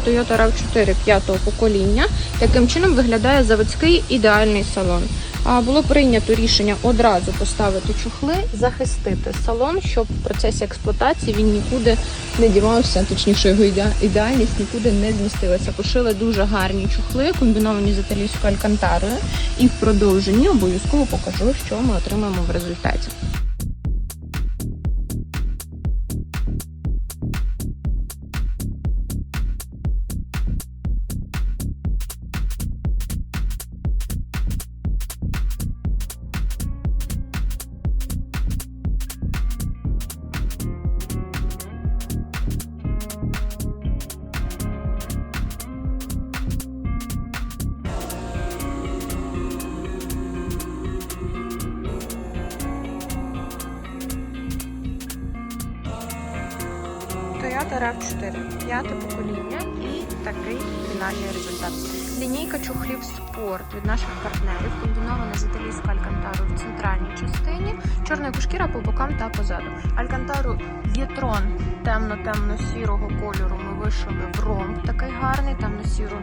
Toyota RAV4 п'ятого покоління. Таким чином виглядає заводський ідеальний салон. Було прийнято рішення одразу поставити чохли, захистити салон, щоб в процесі експлуатації він нікуди не дівався, точніше його ідеальність нікуди не змістилася. Пошили дуже гарні чохли, комбіновані з італійською алькантарою. І в продовженні обов'язково покажу, що ми отримаємо в результаті. Toyota RAV4, п'яте покоління і такий фінальний результат. Лінійка чохлів спорт від наших партнерів, комбінована з італійською алькантарою в центральній частині, чорна шкіра по бокам та позаду. Алькантару Єтрон темно-темно-сірого кольору ми вишили в ромб такий гарний, темно-сіру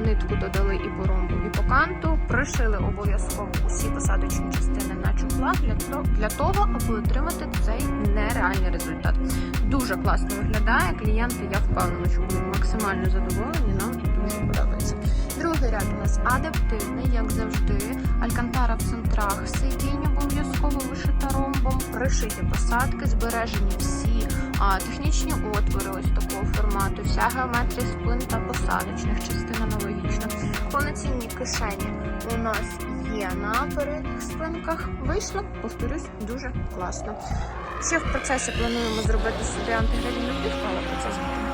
нитку додали і по ромбу, і по канту. Пришили обов'язково усі посадочні частини на чохлах для, того, аби отримати цей нереальний. Дуже класно виглядає. Клієнти, я впевнена, що будуть максимально задоволені. Нам дуже подобається. Другий ряд у нас адаптивний, як завжди. Алькантара в центрах сидінь обов'язково вишита ромбом, пришиті посадки, збережені всі а, технічні отвори ось такого формату, вся геометрія спин та посадочних частин аналогічна. Повноцінні кишені у нас є на передніх спинках. Вийшло, повторюсь, дуже класно. Ще в процесі плануємо зробити собі антигравійну плівку, але про це згодом.